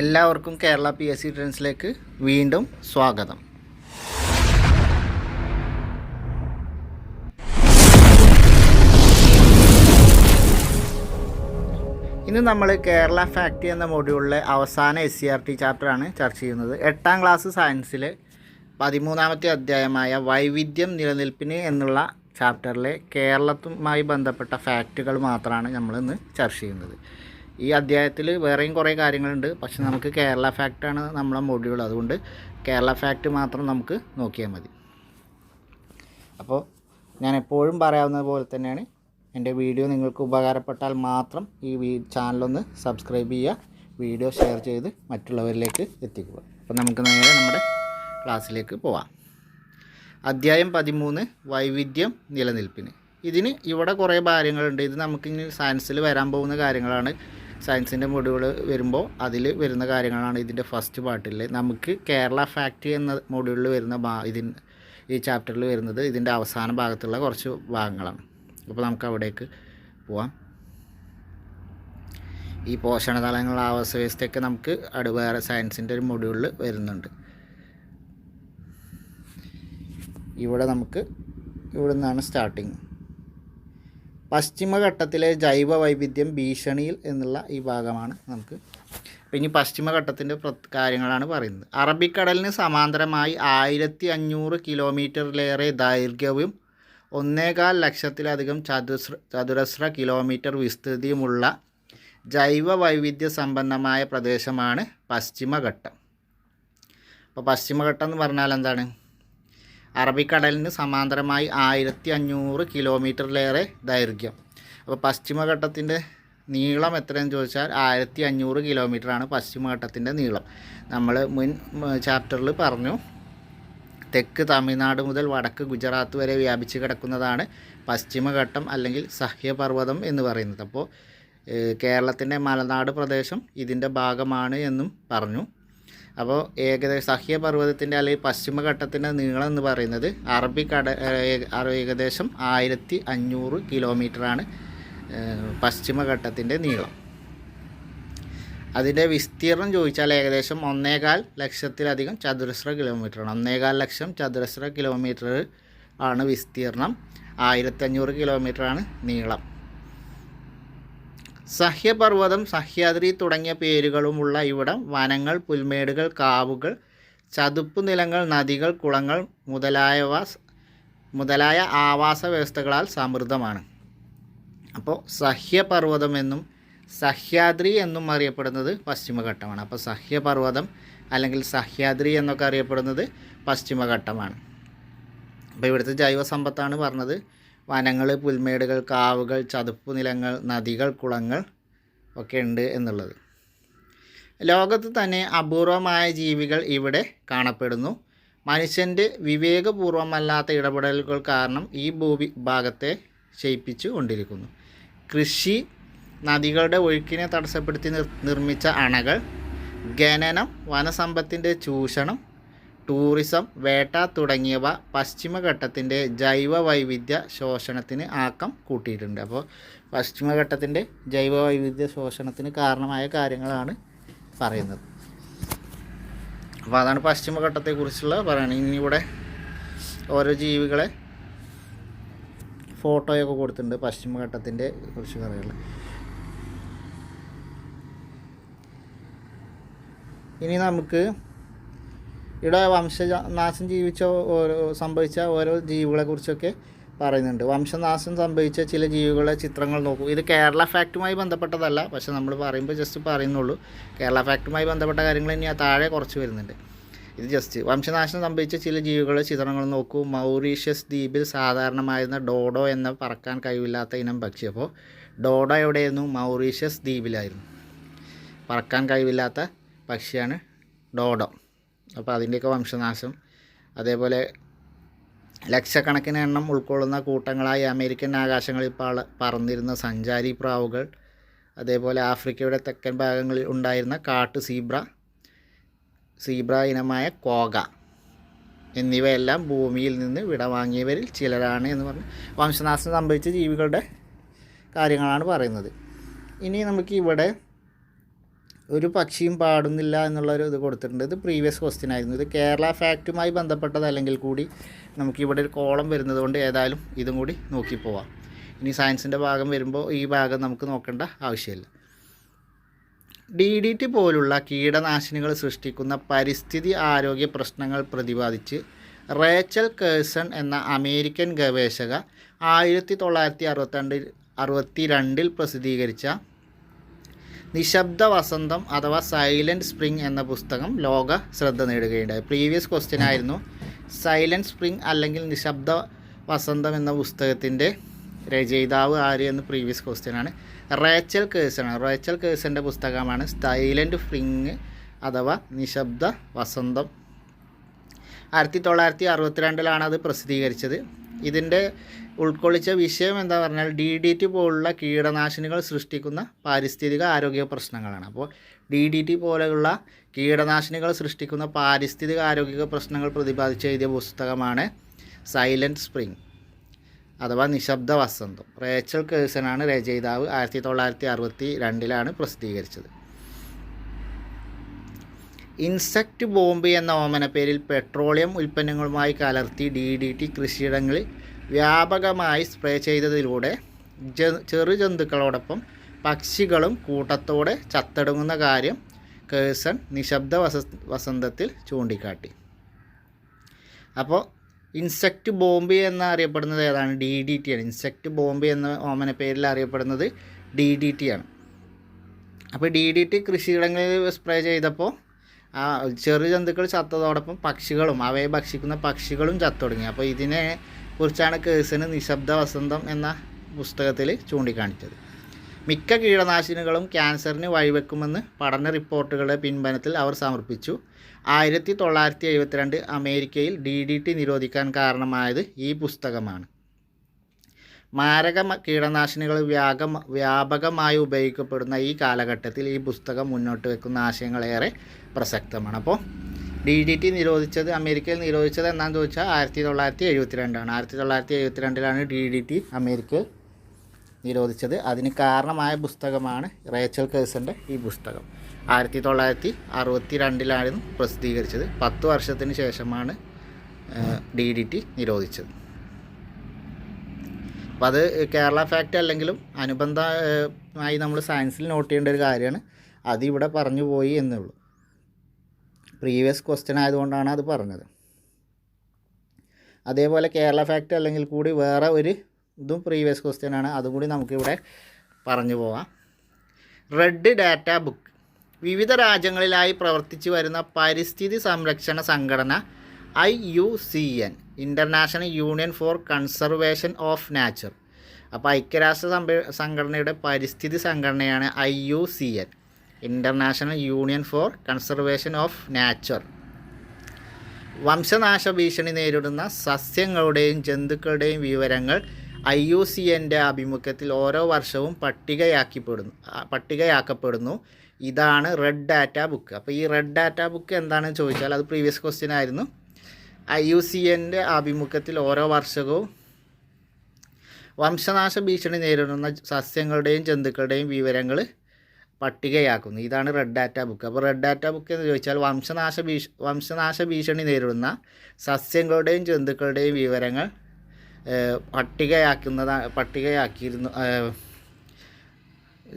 എല്ലാവർക്കും Kerala P S C ട്രെൻസിലേക്ക് വീണ്ടും സ്വാഗതം. ഇന്ന് നമ്മൾ കേരള ഫാക്ടറി എന്ന മോഡ്യൂളിലെ അവസാന എസ് സി ആർ ടി ചാപ്റ്ററാണ് ചർച്ച ചെയ്യുന്നത്. എട്ടാം ക്ലാസ് സയൻസിലെ പതിമൂന്നാമത്തെ അധ്യായമായ വൈവിധ്യം നിലനിൽപ്പിന് എന്നുള്ള ചാപ്റ്ററിലെ കേരളത്തുമായി ബന്ധപ്പെട്ട ഫാക്റ്റുകൾ മാത്രമാണ് നമ്മളിന്ന് ചർച്ച ചെയ്യുന്നത്. ഈ അധ്യായത്തിൽ വേറെയും കുറേ കാര്യങ്ങളുണ്ട്. പക്ഷെ നമുക്ക് കേരള ഫാക്റ്റാണ് നമ്മളെ മൊഡ്യൂൾ അതുകൊണ്ട് കേരള ഫാക്റ്റ് മാത്രം നമുക്ക് നോക്കിയാൽ മതി. അപ്പോൾ ഞാൻ എപ്പോഴും പറയാവുന്നത് പോലെ തന്നെയാണ്. എന്റെ വീഡിയോ നിങ്ങൾക്ക് ഉപകാരപ്പെട്ടാൽ മാത്രം ഈ ചാനലൊന്ന് സബ്സ്ക്രൈബ് ചെയ്യുക വീഡിയോ ഷെയർ ചെയ്ത് മറ്റുള്ളവരിലേക്ക് എത്തിക്കുക. അപ്പോൾ നമുക്ക് നേരെ നമ്മുടെ ക്ലാസ്സിലേക്ക് പോവാം. അധ്യായം പതിമൂന്ന് വൈവിധ്യം നിലനിൽപ്പിന്. ഇതിന് ഇവിടെ കുറേ കാര്യങ്ങളുണ്ട്. ഇത് നമുക്കിനി സയൻസിൽ വരാൻ പോകുന്ന കാര്യങ്ങളാണ്. സയൻസിന്റെ മൊഡ്യൂൾ വരുമ്പോൾ അതിൽ വരുന്ന കാര്യങ്ങളാണ് ഇതിന്റെ ഫസ്റ്റ് പാർട്ടിൽ. നമുക്ക് കേരള ഫാക്ടറി എന്ന മൊഡ്യൂളിൽ വരുന്ന ഭാ ഇതിൻ ഈ ചാപ്റ്ററിൽ വരുന്നത് ഇതിന്റെ അവസാന ഭാഗത്തുള്ള കുറച്ച് ഭാഗങ്ങളാണ്. അപ്പോൾ നമുക്ക് അവിടേക്ക് പോവാം. ഈ പോഷണതലങ്ങൾ ആവാസ വ്യവസ്ഥയൊക്കെ നമുക്ക് അടു വേറെ സയൻസിന്റെ ഒരു മൊഡ്യൂളിൽ വരുന്നുണ്ട്. ഇവിടെ നമുക്ക് ഇവിടെ നിന്നാണ് സ്റ്റാർട്ടിങ്. പശ്ചിമഘട്ടത്തിലെ ജൈവ വൈവിധ്യം ഭീഷണിയിൽ എന്നുള്ള ഈ ഭാഗമാണ് നമുക്ക്. ഇനി പശ്ചിമഘട്ടത്തിന്റെ കാര്യങ്ങളാണ് പറയുന്നത്. അറബിക്കടലിന് സമാന്തരമായി ആയിരത്തി അഞ്ഞൂറ് കിലോമീറ്ററിലേറെ ദൈർഘ്യവും ഒന്നേകാൽ ലക്ഷത്തിലധികം ചതുശ്ര ചതുരശ്ര കിലോമീറ്റർ വിസ്തൃതിയുമുള്ള ജൈവ വൈവിധ്യ സമ്പന്നമായ പ്രദേശമാണ് പശ്ചിമഘട്ടം. അപ്പോൾ പശ്ചിമഘട്ടം എന്ന് പറഞ്ഞാൽ എന്താണ്? അറബിക്കടലിന് സമാന്തരമായി ആയിരത്തി അഞ്ഞൂറ് കിലോമീറ്ററിലേറെ ദൈർഘ്യം. അപ്പോൾ പശ്ചിമഘട്ടത്തിന്റെ നീളം എത്രയെന്ന് ചോദിച്ചാൽ ആയിരത്തി അഞ്ഞൂറ് കിലോമീറ്ററാണ് പശ്ചിമഘട്ടത്തിന്റെ നീളം. നമ്മൾ മുൻ ചാപ്റ്ററിൽ പറഞ്ഞു തെക്ക് തമിഴ്നാട് മുതൽ വടക്ക് ഗുജറാത്ത് വരെ വ്യാപിച്ച് കിടക്കുന്നതാണ് പശ്ചിമഘട്ടം അല്ലെങ്കിൽ സഹ്യപർവതം എന്ന് പറയുന്നത്. അപ്പോൾ കേരളത്തിന്റെ മലനാട് പ്രദേശം ഇതിന്റെ ഭാഗമാണ് എന്നും പറഞ്ഞു. അപ്പോൾ ഏകദേശം സഹ്യപർവതത്തിന്റെ അല്ലെങ്കിൽ പശ്ചിമഘട്ടത്തിന്റെ നീളം എന്ന് പറയുന്നത് അറബിക്കട കട അറ- ഏകദേശം ആയിരത്തി അഞ്ഞൂറ് കിലോമീറ്ററാണ് പശ്ചിമഘട്ടത്തിന്റെ നീളം. അതിന്റെ വിസ്തീർണം ചോദിച്ചാൽ ഏകദേശം ഒന്നേകാൽ ലക്ഷത്തിലധികം ചതുരശ്ര കിലോമീറ്ററാണ്. ഒന്നേകാൽ ലക്ഷം ചതുരശ്ര കിലോമീറ്റർ ആണ് വിസ്തീർണം ആയിരത്തഞ്ഞൂറ് കിലോമീറ്ററാണ് നീളം. സഹ്യപർവതം സഹ്യാദ്രി തുടങ്ങിയ പേരുകളുമുള്ള ഇവിടം വനങ്ങൾ പുൽമേടുകൾ കാവുകൾ ചതുപ്പ് നിലങ്ങൾ നദികൾ കുളങ്ങൾ മുതലായവ മുതലായ ആവാസ വ്യവസ്ഥകളാൽ സമൃദ്ധമാണ്. അപ്പോൾ സഹ്യപർവതം എന്നും സഹ്യാദ്രി എന്നും അറിയപ്പെടുന്നത് പശ്ചിമഘട്ടമാണ്. അപ്പോൾ സഹ്യപർവതം അല്ലെങ്കിൽ സഹ്യാദ്രി എന്നൊക്കെ അറിയപ്പെടുന്നത് പശ്ചിമഘട്ടമാണ്. അപ്പോൾ ഇവിടുത്തെ ജൈവ സമ്പത്താണ് പറഞ്ഞത്. വനങ്ങൾ പുൽമേടുകൾ കാവുകൾ ചതുപ്പ് നിലങ്ങൾ നദികൾ കുളങ്ങൾ ഒക്കെ ഉണ്ട് എന്നുള്ളത്. ലോകത്ത് തന്നെ അപൂർവമായ ജീവികൾ ഇവിടെ കാണപ്പെടുന്നു. മനുഷ്യന്റെ വിവേകപൂർവമല്ലാത്ത ഇടപെടലുകൾ കാരണം ഈ ഭൂമി ഭാഗത്തെ ക്ഷയിപ്പിച്ചു കൊണ്ടിരിക്കുന്നു. കൃഷി നദികളുടെ ഒഴുക്കിനെ തടസ്സപ്പെടുത്തി നിർ നിർമ്മിച്ച അണകൾ ഖനനം വനസമ്പത്തിന്റെ ചൂഷണം ടൂറിസം വേട്ട തുടങ്ങിയവ പശ്ചിമഘട്ടത്തിന്റെ ജൈവ വൈവിധ്യ ശോഷണത്തിന് ആക്കം കൂട്ടിയിട്ടുണ്ട്. അപ്പോൾ പശ്ചിമഘട്ടത്തിന്റെ ജൈവ വൈവിധ്യ ശോഷണത്തിന് കാരണമായ കാര്യങ്ങളാണ് പറയുന്നത്. അപ്പോൾ അതാണ് പശ്ചിമഘട്ടത്തെക്കുറിച്ചുള്ള പറയുന്നത്. ഇനി ഇവിടെ ഓരോ ജീവികളെ ഫോട്ടോയൊക്കെ കൊടുത്തിട്ടുണ്ട് പശ്ചിമഘട്ടത്തിന്റെ കുറിച്ച് പറയുള്ളത് ഇനി നമുക്ക് ഇവിടെ വംശനാശം ജീവിച്ച ഓരോ സംഭവിച്ച ഓരോ ജീവികളെ കുറിച്ചൊക്കെ പറയുന്നുണ്ട്. വംശനാശം സംഭവിച്ച ചില ജീവികളുടെ ചിത്രങ്ങൾ നോക്കൂ. ഇത് കേരള ഫാക്റ്റുമായി ബന്ധപ്പെട്ടതല്ല പക്ഷെ നമ്മൾ പറയുമ്പോൾ ജസ്റ്റ് പറയുന്നുള്ളൂ. കേരള ഫാക്റ്റുമായി ബന്ധപ്പെട്ട കാര്യങ്ങൾ ഇനി താഴെ കുറച്ച് വരുന്നുണ്ട്. ഇത് ജസ്റ്റ് വംശനാശം സംഭവിച്ച ചില ജീവികളുടെ ചിത്രങ്ങൾ നോക്കൂ. മൗറീഷ്യസ് ദ്വീപിൽ സാധാരണമായിരുന്ന ഡോഡോ എന്ന പറക്കാൻ കഴിവില്ലാത്ത ഇനം പക്ഷി. അപ്പോൾ ഡോഡോ എവിടെയായിരുന്നു? മൗറീഷ്യസ് ദ്വീപിലായിരുന്നു. പറക്കാൻ കഴിവില്ലാത്ത പക്ഷിയാണ് ഡോഡോ. അപ്പോൾ അതിന്റെയൊക്കെ വംശനാശം. അതേപോലെ ലക്ഷക്കണക്കിന് എണ്ണം ഉൾക്കൊള്ളുന്ന കൂട്ടങ്ങളായി അമേരിക്കൻ ആകാശങ്ങളിൽ പാള പറന്നിരുന്ന സഞ്ചാരി പ്രാവുകൾ അതേപോലെ ആഫ്രിക്കയുടെ തെക്കൻ ഭാഗങ്ങളിൽ ഉണ്ടായിരുന്ന കാട്ടു സീബ്ര സീബ്ര ഇനമായ കോക എന്നിവയെല്ലാം ഭൂമിയിൽ നിന്ന് വിടവാങ്ങിയവരിൽ ചിലരാണ് എന്ന് പറഞ്ഞ്. വംശനാശം സംഭവിച്ച ജീവികളുടെ കാര്യങ്ങളാണ് പറയുന്നത്. ഇനി നമുക്ക് ഇവിടെ ഒരു പക്ഷിയും പാടുന്നില്ല എന്നുള്ളൊരു ഇത് കൊടുത്തിട്ടുണ്ട്. ഇത് പ്രീവിയസ് ക്വസ്റ്റ്യൻ ആയിരുന്നു. ഇത് കേരള ഫാക്റ്റുമായി ബന്ധപ്പെട്ടതല്ലെങ്കിൽ കൂടി നമുക്കിവിടെ ഒരു കോളം വരുന്നത് കൊണ്ട് ഏതായാലും ഇതും കൂടി നോക്കി പോവാം. ഇനി സയൻസിന്റെ ഭാഗം വരുമ്പോൾ ഈ ഭാഗം നമുക്ക് നോക്കേണ്ട ആവശ്യമില്ല. ഡി ഡി ടി പോലുള്ള കീടനാശിനികൾ സൃഷ്ടിക്കുന്ന പരിസ്ഥിതി ആരോഗ്യ പ്രശ്നങ്ങൾ പ്രതിപാദിച്ച് റേച്ചൽ കേഴ്സൺ എന്ന അമേരിക്കൻ ഗവേഷക ആയിരത്തി തൊള്ളായിരത്തി അറുപത്തിരണ്ടിൽ അറുപത്തി രണ്ടിൽ പ്രസിദ്ധീകരിച്ച നിശബ്ദ വസന്തം അഥവാ സൈലന്റ് സ്പ്രിംഗ് എന്ന പുസ്തകം ലോക ശ്രദ്ധ നേടുകയുണ്ടായി. പ്രീവിയസ് ക്വസ്റ്റ്യൻ ആയിരുന്നു സൈലന്റ് സ്പ്രിംഗ് അല്ലെങ്കിൽ നിശബ്ദ വസന്തം എന്ന പുസ്തകത്തിന്റെ രചയിതാവ് ആര് എന്ന് പ്രീവിയസ് ക്വസ്റ്റ്യൻ ആണ്. റേച്ചൽ കേഴ്സൺ റേച്ചൽ കേഴ്സന്റെ പുസ്തകമാണ് സൈലന്റ് സ്പ്രിംഗ് അഥവാ നിശബ്ദ വസന്തം ആയിരത്തി തൊള്ളായിരത്തി അറുപത്തിരണ്ടിലാണ് അത് പ്രസിദ്ധീകരിച്ചത്. ഇതിന്റെ ഉൾക്കൊള്ളിച്ച വിഷയം എന്താ പറഞ്ഞാൽ ഡി ഡി ടി പോലുള്ള കീടനാശിനികൾ സൃഷ്ടിക്കുന്ന പാരിസ്ഥിതിക ആരോഗ്യ പ്രശ്നങ്ങളാണ്. അപ്പോൾ ഡി ഡി ടി പോലെയുള്ള കീടനാശിനികൾ സൃഷ്ടിക്കുന്ന പാരിസ്ഥിതിക ആരോഗ്യ പ്രശ്നങ്ങൾ പ്രതിപാദിച്ച് എഴുതിയ പുസ്തകമാണ് സൈലന്റ് സ്പ്രിംഗ് അഥവാ നിശബ്ദ വസന്തം. റേച്ചൽ കേഴ്സനാണ് രചയിതാവ് ആയിരത്തി തൊള്ളായിരത്തി അറുപത്തി രണ്ടിലാണ് പ്രസിദ്ധീകരിച്ചത്. ഇൻസെക്റ്റ് ബോംബ് എന്ന ഓമന പേരിൽ പെട്രോളിയം ഉൽപ്പന്നങ്ങളുമായി കലർത്തി ഡി ഡി ടി കൃഷിയിടങ്ങളിൽ വ്യാപകമായി സ്പ്രേ ചെയ്തതിലൂടെ ജ ചെറു ജന്തുക്കളോടൊപ്പം പക്ഷികളും കൂട്ടത്തോടെ ചത്തടുങ്ങുന്ന കാര്യം കേഴ്സൺ നിശബ്ദ വസ വസന്തത്തിൽ ചൂണ്ടിക്കാട്ടി. അപ്പോൾ ഇൻസെക്റ്റ് ബോംബ് എന്ന് അറിയപ്പെടുന്നത് ഏതാണ്? ഡി ഡി ടി ആണ്. ഇൻസെക്റ്റ് ബോംബ് എന്ന ഓമന പേരിൽ അറിയപ്പെടുന്നത് ഡി ഡി ടി ആണ്. അപ്പോൾ ഡി ഡി ടി കൃഷിയിടങ്ങളിൽ സ്പ്രേ ചെയ്തപ്പോൾ ആ ചെറു ജന്തുക്കൾ ചത്തതോടൊപ്പം പക്ഷികളും അവയെ ഭക്ഷിക്കുന്ന പക്ഷികളും ചത്തൊടുങ്ങി. അപ്പോൾ ഇതിനെ കുറിച്ചാണ് കേസിന് നിശബ്ദ വസന്തം എന്ന പുസ്തകത്തിൽ ചൂണ്ടിക്കാണിച്ചത്. മിക്ക കീടനാശിനികളും ക്യാൻസറിന് വഴിവെക്കുമെന്ന് പഠന റിപ്പോർട്ടുകളുടെ പിൻബലത്തിൽ അവർ സമർപ്പിച്ചു. ആയിരത്തി തൊള്ളായിരത്തി എഴുപത്തിരണ്ട് അമേരിക്കയിൽ ഡി ഡി ടി നിരോധിക്കാൻ കാരണമായത് ഈ പുസ്തകമാണ്. മാരക കീടനാശിനികൾ വ്യാപക വ്യാപകമായി ഉപയോഗിക്കപ്പെടുന്ന ഈ കാലഘട്ടത്തിൽ ഈ പുസ്തകം മുന്നോട്ട് വെക്കുന്ന ആശയങ്ങളേറെ പ്രസക്തമാണ്. അപ്പോൾ ഡി ഡി ടി നിരോധിച്ചത് അമേരിക്കയിൽ നിരോധിച്ചത് എന്നാന്ന് ചോദിച്ചാൽ ആയിരത്തി തൊള്ളായിരത്തി എഴുപത്തി രണ്ടാണ് ആയിരത്തി തൊള്ളായിരത്തി എഴുപത്തി രണ്ടിലാണ് ഡി ഡി ടി അമേരിക്കയിൽ നിരോധിച്ചത്. അതിന് കാരണമായ പുസ്തകമാണ് റേച്ചൽ കേഴ്സന്റെ ഈ പുസ്തകം. ആയിരത്തി തൊള്ളായിരത്തി അറുപത്തി രണ്ടിലായിരുന്നു പ്രസിദ്ധീകരിച്ചത്. പത്ത് വർഷത്തിന് ശേഷമാണ് ഡി ഡി ടി നിരോധിച്ചത്. അപ്പോൾ അത് കേരള ഫാക്റ്റ് അല്ലെങ്കിലും അനുബന്ധമായി നമ്മൾ സയൻസിൽ നോട്ട് ചെയ്യേണ്ട ഒരു കാര്യമാണ്. അതിവിടെ പറഞ്ഞു പോയി എന്നേ ഉള്ളൂ. പ്രീവിയസ് ക്വസ്റ്റ്യൻ ആയതുകൊണ്ടാണ് അത് പറഞ്ഞത്. അതേപോലെ കേരള ഫാക്റ്റ് അല്ലെങ്കിൽ കൂടി വേറെ ഒരു ഇതും പ്രീവിയസ് ക്വസ്റ്റ്യൻ ആണ്. അതുകൂടി നമുക്കിവിടെ പറഞ്ഞു പോവാം. റെഡ് ഡാറ്റ ബുക്ക് വിവിധ രാജ്യങ്ങളിലായി പ്രവർത്തിച്ചു വരുന്ന പരിസ്ഥിതി സംരക്ഷണ സംഘടന I U C N International Union for Conservation of Nature അപ്പോൾ ഐക്യരാഷ്ട്ര സംഘടനയുടെ പരിസ്ഥിതി സംഘടനയാണ് I U C N. International Union for Conservation of Nature വംശനാശ ഭീഷണി നേരിടുന്ന സസ്യങ്ങളുടെയും ജന്തുക്കളുടെയും വിവരങ്ങൾ ഐ യു സി എന്റെ ആഭിമുഖ്യത്തിൽ ഓരോ വർഷവും പട്ടികയാക്കിപ്പെടുന്നു പട്ടികയാക്കപ്പെടുന്നു. ഇതാണ് റെഡ് ഡാറ്റ ബുക്ക് അപ്പോൾ ഈ റെഡ് ഡാറ്റ ബുക്ക് എന്താണെന്ന് ചോദിച്ചാൽ അത് പ്രീവിയസ് ക്വസ്റ്റ്യൻ ആയിരുന്നു. ഐ യു സി എന്റെ ആഭിമുഖ്യത്തിൽ ഓരോ വർഷവും വംശനാശ ഭീഷണി നേരിടുന്ന സസ്യങ്ങളുടെയും ജന്തുക്കളുടെയും വിവരങ്ങൾ പട്ടികയാക്കുന്നു. ഇതാണ് റെഡ് ഡാറ്റ ബുക്ക് അപ്പോൾ റെഡ് ഡാറ്റ ബുക്ക് എന്ന് ചോദിച്ചാൽ വംശനാശ ഭീഷ വംശനാശ ഭീഷണി നേരിടുന്ന സസ്യങ്ങളുടെയും ജന്തുക്കളുടെയും വിവരങ്ങൾ പട്ടികയാക്കുന്നതാണ് പട്ടികയാക്കുന്നതാ പട്ടികയാക്കിയിരുന്നു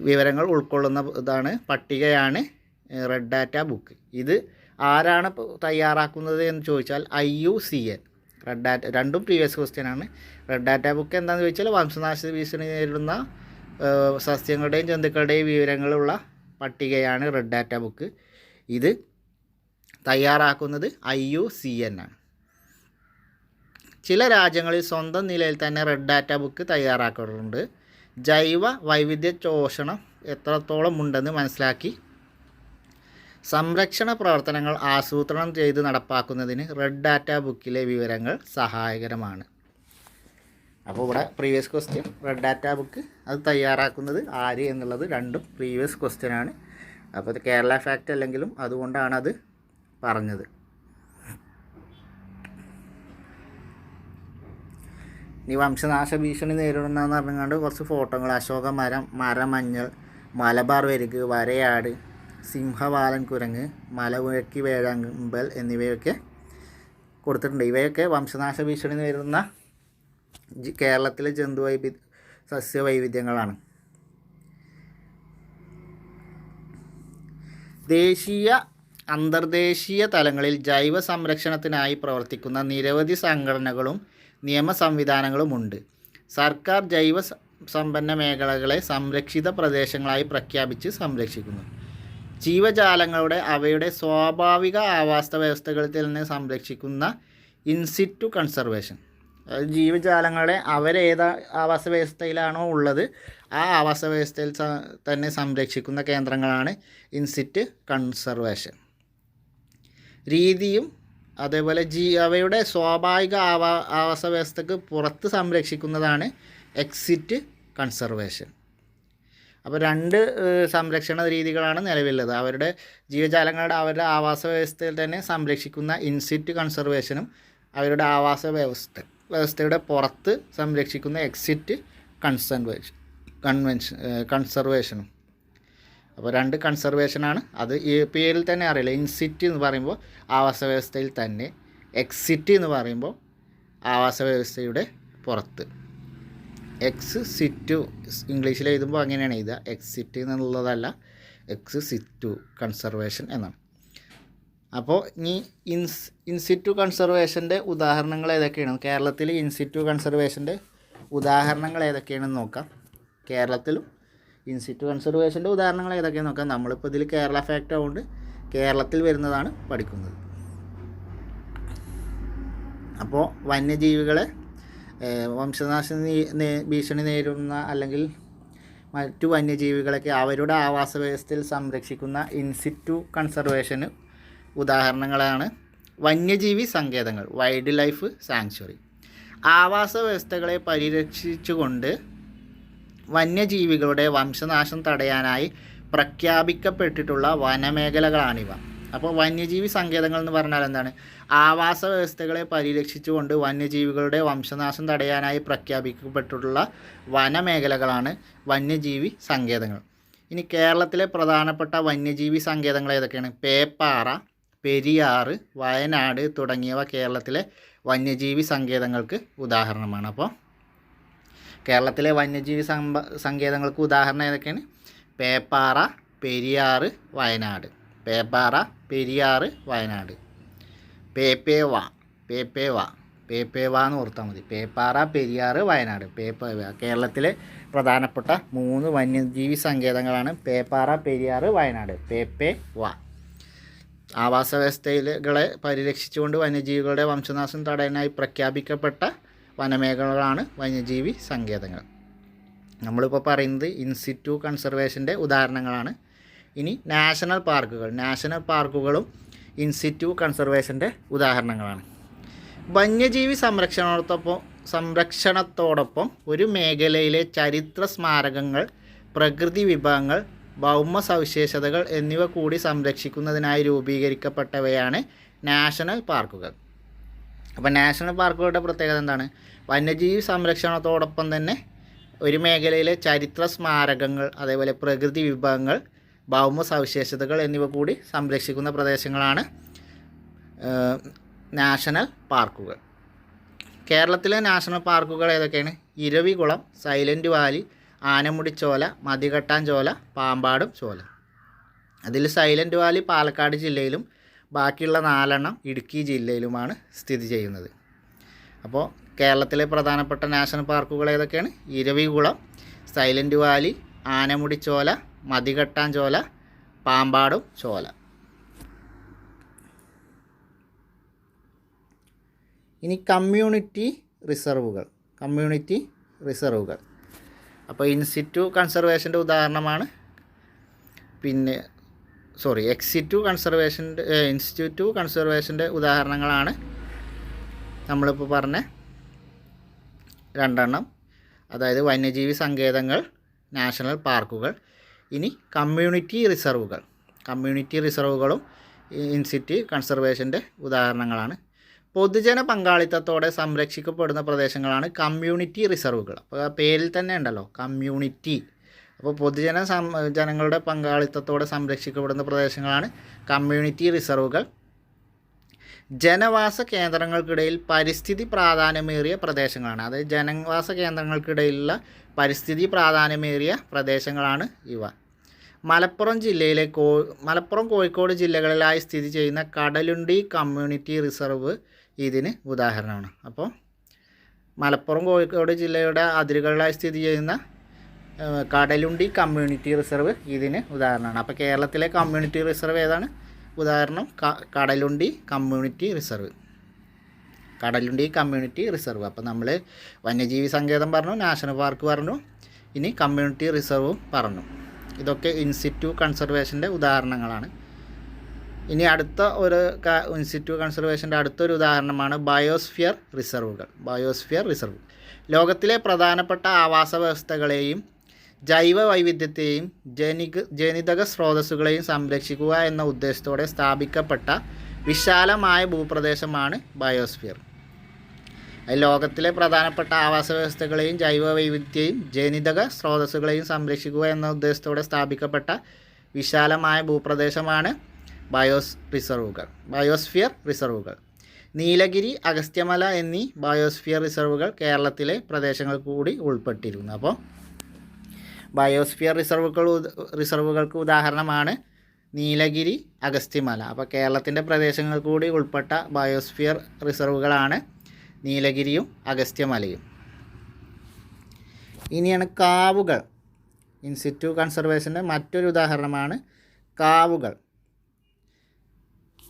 വിവരങ്ങൾ ഉൾക്കൊള്ളുന്ന ഇതാണ് പട്ടികയാണ് റെഡ് ഡാറ്റ ബുക്ക് ഇത് ആരാണ് തയ്യാറാക്കുന്നത് എന്ന് ചോദിച്ചാൽ I U C N. Red Data രണ്ടും പ്രീവിയസ് ക്വസ്റ്റ്യൻ ആണ്. റെഡ് ഡാറ്റ ബുക്ക് എന്താണെന്ന് ചോദിച്ചാൽ വംശനാശ ഭീഷണി നേരിടുന്ന സസ്യങ്ങളുടെയും ജന്തുക്കളുടെയും വിവരങ്ങളുള്ള പട്ടികയാണ് റെഡ് ഡാറ്റ ബുക്ക് ഇത് തയ്യാറാക്കുന്നത് ഐ യു സി എൻ ആണ്. ചില രാജ്യങ്ങളിൽ സ്വന്തം നിലയിൽ തന്നെ റെഡ് ഡാറ്റ ബുക്ക് തയ്യാറാക്കാറുണ്ട്. ജൈവ വൈവിധ്യ ചോഷണം എത്രത്തോളം ഉണ്ടെന്ന് മനസ്സിലാക്കി സംരക്ഷണ പ്രവർത്തനങ്ങൾ ആസൂത്രണം ചെയ്ത് നടപ്പാക്കുന്നതിന് റെഡ് ഡാറ്റ ബുക്കിലെ വിവരങ്ങൾ സഹായകരമാണ്. അപ്പോൾ ഇവിടെ previous question Red Data Book അത് തയ്യാറാക്കുന്നത് ആര് എന്നുള്ളത് രണ്ടും പ്രീവിയസ് ക്വസ്റ്റ്യൻ ആണ്. അപ്പോൾ ഇത് കേരള ഫാക്റ്റ് അല്ലെങ്കിലും അതുകൊണ്ടാണ് അത് പറഞ്ഞത്. ഇനി വംശനാശ ഭീഷണി നേരിടുന്നതെന്ന് പറഞ്ഞുകൊണ്ട് കുറച്ച് ഫോട്ടോകൾ. അശോക മരം മരമഞ്ഞൾ മലബാർ വെരുക് വരയാട് സിംഹവാലൻ കുരങ്ങ് മലമുഴക്കി വേഴാമ്പൽ എന്നിവയൊക്കെ കൊടുത്തിട്ടുണ്ട്. ഇവയൊക്കെ വംശനാശ ഭീഷണി നേരിടുന്ന കേരളത്തിലെ ജന്തു വൈവി സസ്യവൈവിധ്യങ്ങളാണ്. ദേശീയ അന്തർദേശീയ തലങ്ങളിൽ ജൈവ സംരക്ഷണത്തിനായി പ്രവർത്തിക്കുന്ന നിരവധി സംഘടനകളും നിയമ സംവിധാനങ്ങളുമുണ്ട് സർക്കാർ ജൈവ സമ്പന്ന മേഖലകളെ സംരക്ഷിത പ്രദേശങ്ങളായി പ്രഖ്യാപിച്ച് സംരക്ഷിക്കുന്നു. ജീവജാലങ്ങളുടെ അവയുടെ സ്വാഭാവിക ആവാസ വ്യവസ്ഥകളിൽ നിന്ന് സംരക്ഷിക്കുന്ന ഇൻസിറ്റു കൺസർവേഷൻ. ജീവജാലങ്ങളെ അവരേത് ആവാസ വ്യവസ്ഥയിലാണോ ഉള്ളത് ആ ആവാസ വ്യവസ്ഥയിൽ തന്നെ സംരക്ഷിക്കുന്ന കേന്ദ്രങ്ങളാണ് ഇൻസിറ്റ് കൺസർവേഷൻ. രീതിയും അതേപോലെ ജീ അവയുടെ സ്വാഭാവിക ആവാ ആവാസ വ്യവസ്ഥക്ക് പുറത്ത് സംരക്ഷിക്കുന്നതാണ് എക്സിറ്റ് കൺസർവേഷൻ. അപ്പോൾ രണ്ട് സംരക്ഷണ രീതികളാണ് നിലവിലുള്ളത്. അവരുടെ ജീവജാലങ്ങളുടെ അവരുടെ ആവാസ വ്യവസ്ഥയിൽ തന്നെ സംരക്ഷിക്കുന്ന ഇൻസിറ്റ് കൺസർവേഷനും അവരുടെ ആവാസ വ്യവസ്ഥ വ്യവസ്ഥയുടെ പുറത്ത് സംരക്ഷിക്കുന്ന എക്സിറ്റ് കൺസർവേഷൻ കൺവെൻഷൻ കൺസർവേഷനും അപ്പോൾ രണ്ട് കൺസർവേഷനാണ് അത് ഈ പേരിൽ തന്നെ അറിയില്ല. ഇൻസിറ്റ് എന്ന് പറയുമ്പോൾ ആവാസ വ്യവസ്ഥയിൽ തന്നെ എക്സിറ്റ് എന്ന് പറയുമ്പോൾ ആവാസ വ്യവസ്ഥയുടെ പുറത്ത്. എക്സ് സിറ്റു ഇംഗ്ലീഷിൽ എഴുതുമ്പോൾ അങ്ങനെയാണ് എഴുതുക. എക്സിറ്റ് എന്നുള്ളതല്ല എക്സ് സിറ്റു കൺസർവേഷൻ എന്നാണ്. അപ്പോൾ ഇനി ഇൻസ് ഇൻസിറ്റു കൺസർവേഷന്റെ ഉദാഹരണങ്ങൾ ഏതൊക്കെയാണ്? കേരളത്തിൽ ഇൻസിറ്റു കൺസർവേഷന്റെ ഉദാഹരണങ്ങൾ ഏതൊക്കെയാണെന്ന് നോക്കാം. കേരളത്തിലും ഇൻസിറ്റു കൺസർവേഷന്റെ ഉദാഹരണങ്ങൾ ഏതൊക്കെയാണെന്ന് നോക്കാം. നമ്മളിപ്പോൾ ഇതിൽ കേരള ഫാക്റ്റ് ആയതുകൊണ്ട് കേരളത്തിൽ വരുന്നതാണ് പഠിക്കുന്നത്. അപ്പോൾ വന്യജീവികളെ വംശനാശ ഭീഷണി നേരിടുന്ന അല്ലെങ്കിൽ മറ്റു വന്യജീവികളൊക്കെ അവരുടെ ആവാസ വ്യവസ്ഥയിൽ സംരക്ഷിക്കുന്ന ഇൻസിറ്റു കൺസർവേഷന് ഉദാഹരണങ്ങളാണ് വന്യജീവി സങ്കേതങ്ങൾ വൈൽഡ് ലൈഫ് സാങ്ച്വറി ആവാസ വ്യവസ്ഥകളെ പരിരക്ഷിച്ചുകൊണ്ട് വന്യജീവികളുടെ വംശനാശം തടയാനായി പ്രഖ്യാപിക്കപ്പെട്ടിട്ടുള്ള വനമേഖലകളാണിവ. അപ്പോൾ വന്യജീവി സങ്കേതങ്ങൾ എന്ന് പറഞ്ഞാൽ എന്താണ്? ആവാസ വ്യവസ്ഥകളെ പരിരക്ഷിച്ചുകൊണ്ട് വന്യജീവികളുടെ വംശനാശം തടയാനായി പ്രഖ്യാപിക്കപ്പെട്ടിട്ടുള്ള വനമേഖലകളാണ് വന്യജീവി സങ്കേതങ്ങൾ. ഇനി കേരളത്തിലെ പ്രധാനപ്പെട്ട വന്യജീവി സങ്കേതങ്ങൾ ഏതൊക്കെയാണ്? പേപ്പാറ പെരിയാറ് വയനാട് തുടങ്ങിയവ കേരളത്തിലെ വന്യജീവി സങ്കേതങ്ങൾക്ക് ഉദാഹരണമാണ്. അപ്പോൾ കേരളത്തിലെ വന്യജീവി സമ്പ സങ്കേതങ്ങൾക്ക് ഉദാഹരണം ഏതൊക്കെയാണ്? പേപ്പാറ പെരിയാർ വയനാട്. പേപ്പാറ പെരിയാർ വയനാട്. പേപ്പേവ പേപ്പേവ പേപ്പേവ എന്ന് ഓർത്താൽ മതി. പേപ്പാറ പെരിയാർ വയനാട്. പേപ്പേവ കേരളത്തിലെ പ്രധാനപ്പെട്ട മൂന്ന് വന്യജീവി സങ്കേതങ്ങളാണ് പേപ്പാറ പെരിയാർ വയനാട്. പേപ്പേ വ ആവാസ വ്യവസ്ഥകളെ പരിരക്ഷിച്ചുകൊണ്ട് വന്യജീവികളുടെ വംശനാശം തടയാനായി പ്രഖ്യാപിക്കപ്പെട്ട വനമേഖലകളാണ് വന്യജീവി സങ്കേതങ്ങൾ. നമ്മളിപ്പോൾ പറയുന്നത് ഇൻസിറ്റു കൺസർവേഷന്റെ ഉദാഹരണങ്ങളാണ്. ഇനി നാഷണൽ പാർക്കുകൾ. നാഷണൽ പാർക്കുകളും ഇൻസിറ്റു കൺസർവേഷന്റെ ഉദാഹരണങ്ങളാണ്. വന്യജീവി സംരക്ഷണത്തോടൊപ്പം സംരക്ഷണത്തോടൊപ്പം ഒരു മേഖലയിലെ ചരിത്ര സ്മാരകങ്ങൾ പ്രകൃതി വിഭവങ്ങൾ ഭൗമ സവിശേഷതകൾ എന്നിവ കൂടി സംരക്ഷിക്കുന്നതിനായി രൂപീകരിക്കപ്പെട്ടവയാണ് നാഷണൽ പാർക്കുകൾ. അപ്പോൾ നാഷണൽ പാർക്കുകളുടെ പ്രത്യേകത എന്താണ്? വന്യജീവി സംരക്ഷണത്തോടൊപ്പം തന്നെ ഒരു മേഖലയിലെ ചരിത്ര സ്മാരകങ്ങൾ അതേപോലെ പ്രകൃതി വിഭവങ്ങൾ ഭൗമ സവിശേഷതകൾ എന്നിവ കൂടി സംരക്ഷിക്കുന്ന പ്രദേശങ്ങളാണ് നാഷണൽ പാർക്കുകൾ. കേരളത്തിലെ നാഷണൽ പാർക്കുകൾ ഏതൊക്കെയാണ്? Eravikulam silent valley Anamudichola Mathikettan Chola Pambadum Chola. അതിൽ സൈലന്റ് വാലി പാലക്കാട് ജില്ലയിലും ബാക്കിയുള്ള നാലെണ്ണം ഇടുക്കി ജില്ലയിലുമാണ് സ്ഥിതി ചെയ്യുന്നത്. അപ്പോൾ കേരളത്തിലെ പ്രധാനപ്പെട്ട നാഷണൽ പാർക്കുകൾ ഏതൊക്കെയാണ്? Eravikulam silent valley Anamudi Chola Mathikettan Chola Pambadum Chola. ഇനി കമ്മ്യൂണിറ്റി റിസർവുകൾ. കമ്മ്യൂണിറ്റി റിസർവുകൾ. അപ്പോൾ ഇൻസിറ്റു കൺസർവേഷന്റെ ഉദാഹരണമാണ്. പിന്നെ സോറി എക്സിറ്റു കൺസർവേഷന്റെ ഇൻസ്റ്റിറ്റ്യൂട്ട് കൺസർവേഷന്റെ ഉദാഹരണങ്ങളാണ് നമ്മളിപ്പോൾ പറഞ്ഞ രണ്ടെണ്ണം. അതായത് വന്യജീവി സങ്കേതങ്ങൾ നാഷണൽ പാർക്കുകൾ ഇനി കമ്മ്യൂണിറ്റി റിസർവുകൾ കമ്മ്യൂണിറ്റി റിസർവുകളും ഇൻസിറ്റി കൺസർവേഷന്റെ ഉദാഹരണങ്ങളാണ്. പൊതുജന പങ്കാളിത്തത്തോടെ സംരക്ഷിക്കപ്പെടുന്ന പ്രദേശങ്ങളാണ് കമ്മ്യൂണിറ്റി റിസർവുകൾ. അപ്പോൾ ആ പേരിൽ തന്നെ ഉണ്ടല്ലോ കമ്മ്യൂണിറ്റി. അപ്പോൾ പൊതുജന സം ജനങ്ങളുടെ പങ്കാളിത്തത്തോടെ സംരക്ഷിക്കപ്പെടുന്ന പ്രദേശങ്ങളാണ് കമ്മ്യൂണിറ്റി റിസർവുകൾ. ജനവാസ കേന്ദ്രങ്ങൾക്കിടയിൽ പരിസ്ഥിതി പ്രാധാന്യമേറിയ പ്രദേശങ്ങളാണ്. അതായത് ജനവാസ കേന്ദ്രങ്ങൾക്കിടയിലുള്ള പരിസ്ഥിതി പ്രാധാന്യമേറിയ പ്രദേശങ്ങളാണ് ഇവ. മലപ്പുറം ജില്ലയിലെ കോ മലപ്പുറം കോഴിക്കോട് ജില്ലകളിലായി സ്ഥിതി ചെയ്യുന്ന കടലുണ്ടി കമ്മ്യൂണിറ്റി റിസർവ് ഇതിന് ഉദാഹരണമാണ്. അപ്പോൾ മലപ്പുറം കോഴിക്കോട് ജില്ലയുടെ അതിരുകളിലായി സ്ഥിതി ചെയ്യുന്ന കടലുണ്ടി കമ്മ്യൂണിറ്റി റിസർവ് ഇതിന് ഉദാഹരണമാണ്. അപ്പോൾ കേരളത്തിലെ കമ്മ്യൂണിറ്റി റിസർവ് ഏതാണ്? ഉദാഹരണം Kadalundi community reserve. Kadalundi community reserve. അപ്പോൾ നമ്മൾ വന്യജീവി സങ്കേതം പറഞ്ഞു നാഷണൽ പാർക്ക് പറഞ്ഞു ഇനി കമ്മ്യൂണിറ്റി റിസർവും പറഞ്ഞു. ഇതൊക്കെ ഇൻസിറ്റു കൺസർവേഷന്റെ ഉദാഹരണങ്ങളാണ്. ഇനി അടുത്ത ഒരു ഇൻസ്റ്റിറ്റ്യൂ കൺസർവേഷന്റെ അടുത്തൊരു ഉദാഹരണമാണ് ബയോസ്ഫിയർ റിസർവുകൾ ബയോസ്ഫിയർ റിസർവ് ലോകത്തിലെ പ്രധാനപ്പെട്ട ആവാസ വ്യവസ്ഥകളെയും ജൈവ വൈവിധ്യത്തെയും ജനിക ജനിതക സ്രോതസ്സുകളെയും സംരക്ഷിക്കുക എന്ന ഉദ്ദേശത്തോടെ സ്ഥാപിക്കപ്പെട്ട വിശാലമായ ഭൂപ്രദേശമാണ് ബയോസ്ഫിയർ ലോകത്തിലെ പ്രധാനപ്പെട്ട ആവാസ വ്യവസ്ഥകളെയും ജൈവ വൈവിധ്യയും ജനിതക സ്രോതസ്സുകളെയും സംരക്ഷിക്കുക എന്ന ഉദ്ദേശത്തോടെ സ്ഥാപിക്കപ്പെട്ട വിശാലമായ ഭൂപ്രദേശമാണ് ബയോസ് റിസർവുകൾ ബയോസ്ഫിയർ റിസർവുകൾ. നീലഗിരി അഗസ്ത്യമല എന്നീ ബയോസ്ഫിയർ റിസർവുകൾ കേരളത്തിലെ പ്രദേശങ്ങൾ കൂടി ഉൾപ്പെട്ടിരുന്നു. അപ്പോൾ ബയോസ്ഫിയർ റിസർവുകൾ റിസർവുകൾക്ക് ഉദാഹരണമാണ് നീലഗിരി അഗസ്ത്യമല. അപ്പോൾ കേരളത്തിന്റെ പ്രദേശങ്ങൾ കൂടി ഉൾപ്പെട്ട ബയോസ്ഫിയർ റിസർവുകളാണ് നീലഗിരിയും അഗസ്ത്യമലയും. ഇനിയാണ് കാവുകൾ. ഇൻസിറ്റു കൺസർവേഷന്റെ മറ്റൊരു ഉദാഹരണമാണ് കാവുകൾ.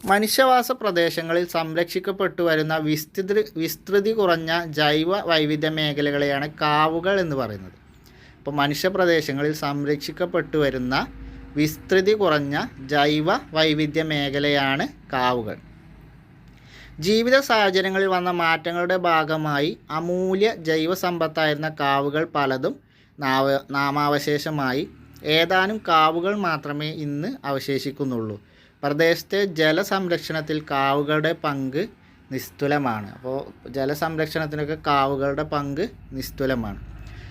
മനുഷ്യവാസ പ്രദേശങ്ങളിൽ സംരക്ഷിക്കപ്പെട്ടു വരുന്ന വിസ്തൃതി വിസ്തൃതി കുറഞ്ഞ ജൈവ വൈവിധ്യ മേഖലകളെയാണ് കാവുകൾ എന്ന് പറയുന്നത്. അപ്പോൾ മനുഷ്യപ്രദേശങ്ങളിൽ സംരക്ഷിക്കപ്പെട്ടു വരുന്ന വിസ്തൃതി കുറഞ്ഞ ജൈവ വൈവിധ്യ മേഖലയാണ് കാവുകൾ. ജീവിത സാഹചര്യങ്ങളിൽ വന്ന മാറ്റങ്ങളുടെ ഭാഗമായി അമൂല്യ ജൈവ സമ്പത്തായിരുന്ന കാവുകൾ പലതും നാവ നാമാവശേഷമായി. ഏതാനും കാവുകൾ മാത്രമേ ഇന്ന് അവശേഷിക്കുന്നുള്ളൂ. പ്രദേശത്തെ ജലസംരക്ഷണത്തിൽ കാവുകളുടെ പങ്ക് നിസ്തുലമാണ്. അപ്പോൾ ജലസംരക്ഷണത്തിനൊക്കെ കാവുകളുടെ പങ്ക് നിസ്തുലമാണ്.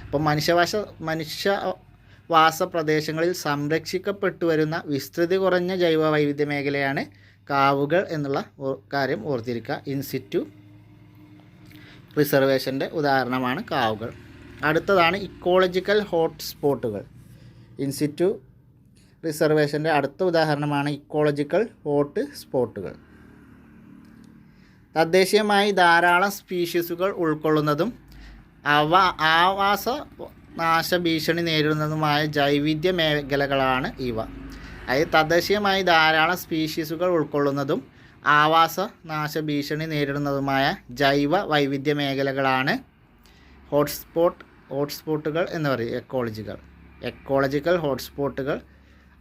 അപ്പോൾ മനുഷ്യവാസ മനുഷ്യവാസ പ്രദേശങ്ങളിൽ സംരക്ഷിക്കപ്പെട്ടു വരുന്ന വിസ്തൃതി കുറഞ്ഞ ജൈവ വൈവിധ്യ മേഖലയാണ് കാവുകൾ എന്നുള്ള കാര്യം ഓർത്തിരിക്കുക. ഇൻസിറ്റു റിസർവേഷന്റെ ഉദാഹരണമാണ് കാവുകൾ. അടുത്തതാണ് ഇക്കോളജിക്കൽ ഹോട്ട്സ്പോട്ടുകൾ ഇൻസിറ്റു റിസർവേഷന്റെ അടുത്ത ഉദാഹരണമാണ് ഇക്കോളജിക്കൽ ഹോട്ട് സ്പോട്ടുകൾ. തദ്ദേശീയമായി ധാരാളം സ്പീഷീസുകൾ ഉൾക്കൊള്ളുന്നതും അവ ആവാസ നാശ ഭീഷണി നേരിടുന്നതുമായ ജൈവിധ്യ മേഖലകളാണ് ഇവ. അതായത് തദ്ദേശീയമായി ധാരാളം സ്പീഷീസുകൾ ഉൾക്കൊള്ളുന്നതും ആവാസ നാശ ഭീഷണി നേരിടുന്നതുമായ ജൈവ വൈവിധ്യ മേഖലകളാണ് ഹോട്ട്സ്പോട്ട് ഹോട്ട്സ്പോട്ടുകൾ എന്ന് പറയും എക്കോളജികൾ എക്കോളജിക്കൽ ഹോട്ട്സ്പോട്ടുകൾ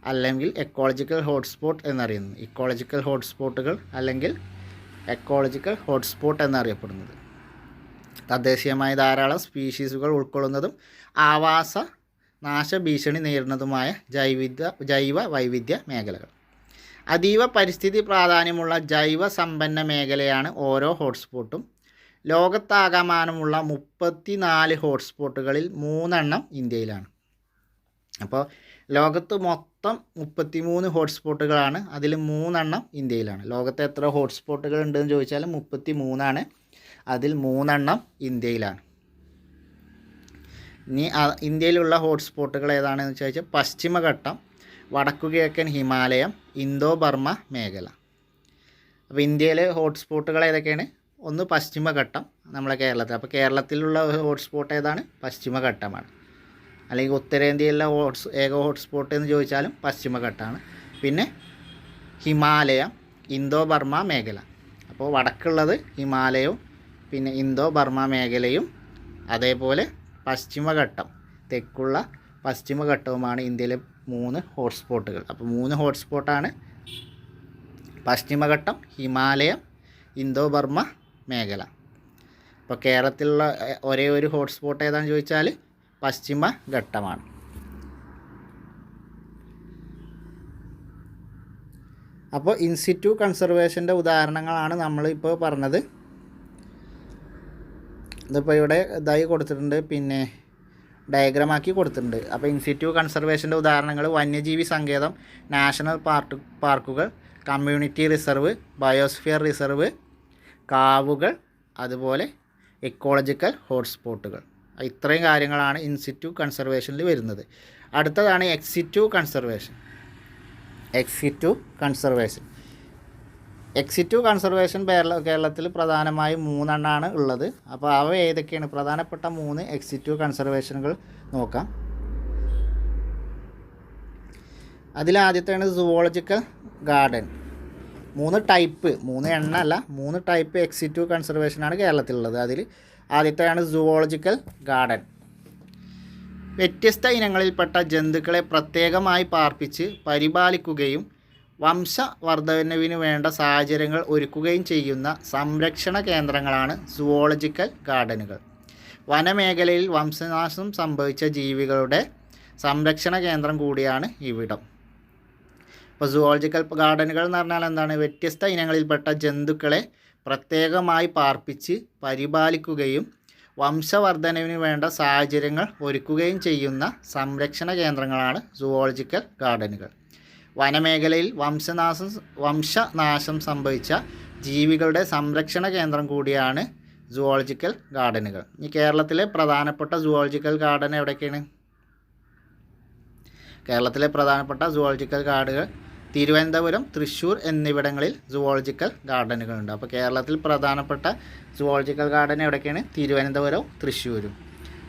അല്ലെങ്കിൽ എക്കോളജിക്കൽ ഹോട്ട്സ്പോട്ട് എന്നറിയുന്നത് ഇക്കോളജിക്കൽ ഹോട്ട്സ്പോട്ടുകൾ അല്ലെങ്കിൽ എക്കോളജിക്കൽ ഹോട്ട്സ്പോട്ട് എന്നറിയപ്പെടുന്നത്. തദ്ദേശീയമായ ധാരാളം സ്പീഷീസുകൾ ഉൾക്കൊള്ളുന്നതും ആവാസ നാശഭീഷണി നേരിടുന്നതുമായ ജൈവിധ ജൈവ വൈവിധ്യ മേഖലകൾ. അതീവ പരിസ്ഥിതി പ്രാധാന്യമുള്ള ജൈവ സമ്പന്ന മേഖലയാണ് ഓരോ ഹോട്ട്സ്പോട്ടും ലോകത്താകമാനമുള്ള മുപ്പത്തി നാല് ഹോട്ട്സ്പോട്ടുകളിൽ മൂന്നെണ്ണം ഇന്ത്യയിലാണ്. അപ്പോൾ ലോകത്ത് മൊത്തം മുപ്പത്തി മൂന്ന് ഹോട്ട്സ്പോട്ടുകളാണ്. അതിൽ മൂന്നെണ്ണം ഇന്ത്യയിലാണ്. ലോകത്ത് എത്ര ഹോട്ട്സ്പോട്ടുകൾ ഉണ്ടെന്ന് ചോദിച്ചാൽ മുപ്പത്തി മൂന്നാണ് അതിൽ മൂന്നെണ്ണം ഇന്ത്യയിലാണ്. ഇനി ഇന്ത്യയിലുള്ള ഹോട്ട്സ്പോട്ടുകൾ ഏതാണെന്ന് ചോദിച്ചാൽ പശ്ചിമഘട്ടം വടക്കുകിഴക്കൻ ഹിമാലയം ഇന്തോ ബർമ മേഖല. അപ്പോൾ ഇന്ത്യയിലെ ഹോട്ട്സ്പോട്ടുകൾ ഏതൊക്കെയാണ്? ഒന്ന് പശ്ചിമഘട്ടം നമ്മളെ കേരളത്തിൽ. അപ്പോൾ കേരളത്തിലുള്ള ഹോട്ട്സ്പോട്ട് ഏതാണ്? പശ്ചിമഘട്ടമാണ്. അല്ലെങ്കിൽ ഉത്തരേന്ത്യയിലെ ഹോട്ട്സ് ഏക ഹോട്ട്സ്പോട്ട് എന്ന് ചോദിച്ചാലും പശ്ചിമഘട്ടമാണ് പിന്നെ ഹിമാലയ ഇന്തോ ബർമ മേഖല. അപ്പോൾ വടക്കുള്ളത് ഹിമാലയവും പിന്നെ ഇന്തോ ബർമ മേഖലയും അതേപോലെ പശ്ചിമഘട്ടം. തെക്കുള്ള പശ്ചിമഘട്ടവുമാണ് ഇന്ത്യയിലെ മൂന്ന് ഹോട്ട്സ്പോട്ടുകൾ. അപ്പോൾ മൂന്ന് ഹോട്ട്സ്പോട്ടാണ് പശ്ചിമഘട്ടം ഹിമാലയം ഇന്തോ ബർമ മേഖല. അപ്പോൾ കേരളത്തിലുള്ള ഒരേ ഒരു ഹോട്ട്സ്പോട്ട് ഏതാണെന്ന് ചോദിച്ചാൽ പശ്ചിമഘട്ടമാണ് അപ്പോൾ ഇൻസിറ്റു കൺസർവേഷന്റെ ഉദാഹരണങ്ങളാണ് നമ്മളിപ്പോൾ പറഞ്ഞത്. ഇതിപ്പോൾ ഇവിടെ ഇതായി കൊടുത്തിട്ടുണ്ട് പിന്നെ ഡയഗ്രാമാക്കി കൊടുത്തിട്ടുണ്ട്. അപ്പോൾ ഇൻസ്റ്റിറ്റ്യൂ കൺസർവേഷന്റെ ഉദാഹരണങ്ങൾ വന്യജീവി സങ്കേതം നാഷണൽ പാർക്ക് പാർക്കുകൾ കമ്മ്യൂണിറ്റി റിസർവ് ബയോസ്ഫിയർ റിസർവ് കാവുകൾ അതുപോലെ എക്കോളജിക്കൽ ഹോട്ട്സ്പോട്ടുകൾ ഇത്രയും കാര്യങ്ങളാണ് ഇൻസിറ്റു കൺസർവേഷനിൽ വരുന്നത്. അടുത്തതാണ് ex situ conservation ex situ conservation ex situ conservation Kerala കേരളത്തിൽ പ്രധാനമായും മൂന്നെണ്ണമാണ് ഉള്ളത്. അപ്പോൾ അവ ഏതൊക്കെയാണ്? പ്രധാനപ്പെട്ട മൂന്ന് എക്സിറ്റു കൺസർവേഷനുകൾ നോക്കാം. അതിലാദ്യത്തെയാണ് സുവോളജിക്കൽ ഗാർഡൻ മൂന്ന് ടൈപ്പ് മൂന്ന് എണ്ണ അല്ല മൂന്ന് ടൈപ്പ് എക്സിറ്റു കൺസർവേഷനാണ് കേരളത്തിലുള്ളത്. അതിൽ ആദ്യത്തെയാണ് സുവോളജിക്കൽ ഗാർഡൻ വ്യത്യസ്ത ഇനങ്ങളിൽപ്പെട്ട ജന്തുക്കളെ പ്രത്യേകമായി പാർപ്പിച്ച് പരിപാലിക്കുകയും വംശവർദ്ധനവിന് വേണ്ട സാഹചര്യങ്ങൾ ഒരുക്കുകയും ചെയ്യുന്ന സംരക്ഷണ കേന്ദ്രങ്ങളാണ് സുവോളജിക്കൽ ഗാർഡനുകൾ വനമേഖലയിൽ വംശനാശം സംഭവിച്ച ജീവികളുടെ സംരക്ഷണ കേന്ദ്രം കൂടിയാണ് ഇവിടം. ഇപ്പോൾ സുവോളജിക്കൽ ഗാർഡനുകൾ എന്ന് പറഞ്ഞാൽ എന്താണ്? വ്യത്യസ്ത ഇനങ്ങളിൽപ്പെട്ട ജന്തുക്കളെ പ്രത്യേകമായി പാർപ്പിച്ച് പരിപാലിക്കുകയും വംശവർദ്ധനവിന് വേണ്ട സാഹചര്യങ്ങൾ ഒരുക്കുകയും ചെയ്യുന്ന സംരക്ഷണ കേന്ദ്രങ്ങളാണ് സുവോളജിക്കൽ ഗാർഡനുകൾ. വനമേഖലയിൽ വംശനാശം വംശനാശം സംഭവിച്ച ജീവികളുടെ സംരക്ഷണ കേന്ദ്രം കൂടിയാണ് സുവോളജിക്കൽ ഗാർഡനുകൾ. ഈ കേരളത്തിലെ പ്രധാനപ്പെട്ട സുവോളജിക്കൽ ഗാർഡൻ എവിടെയൊക്കെയാണ് കേരളത്തിലെ പ്രധാനപ്പെട്ട സുവോളജിക്കൽ ഗാർഡുകൾ തിരുവനന്തപുരം തൃശ്ശൂർ എന്നിവിടങ്ങളിൽ സുവോളജിക്കൽ ഗാർഡനുകളുണ്ട് അപ്പോൾ കേരളത്തിൽ പ്രധാനപ്പെട്ട സുവോളജിക്കൽ ഗാർഡൻ എവിടെയൊക്കെയാണ് തിരുവനന്തപുരവും തൃശ്ശൂരും.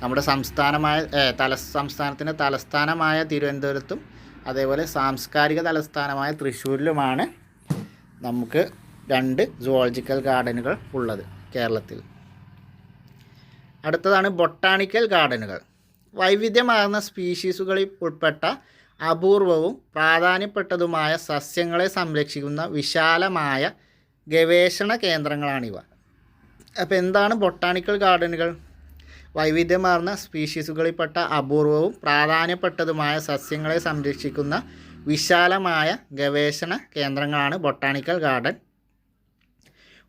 നമ്മുടെ സംസ്ഥാനമായ തല സംസ്ഥാനത്തിന്റെ തലസ്ഥാനമായ തിരുവനന്തപുരത്തും അതേപോലെ സാംസ്കാരിക തലസ്ഥാനമായ തൃശ്ശൂരിലുമാണ് നമുക്ക് രണ്ട് സുവോളജിക്കൽ ഗാർഡനുകൾ ഉള്ളത് കേരളത്തിൽ. അടുത്തതാണ് ബൊട്ടാണിക്കൽ ഗാർഡനുകൾ വൈവിധ്യമാർന്ന സ്പീഷീസുകളിൽ ഉൾപ്പെട്ട അപൂർവവും പ്രാധാന്യപ്പെട്ടതുമായ സസ്യങ്ങളെ സംരക്ഷിക്കുന്ന വിശാലമായ ഗവേഷണ കേന്ദ്രങ്ങളാണിവ. അപ്പോൾ എന്താണ് ബൊട്ടാണിക്കൽ ഗാർഡനുകൾ? വൈവിധ്യമാർന്ന സ്പീഷീസുകളിൽപ്പെട്ട അപൂർവവും പ്രാധാന്യപ്പെട്ടതുമായ സസ്യങ്ങളെ സംരക്ഷിക്കുന്ന വിശാലമായ ഗവേഷണ കേന്ദ്രങ്ങളാണ് ബൊട്ടാണിക്കൽ ഗാർഡൻ.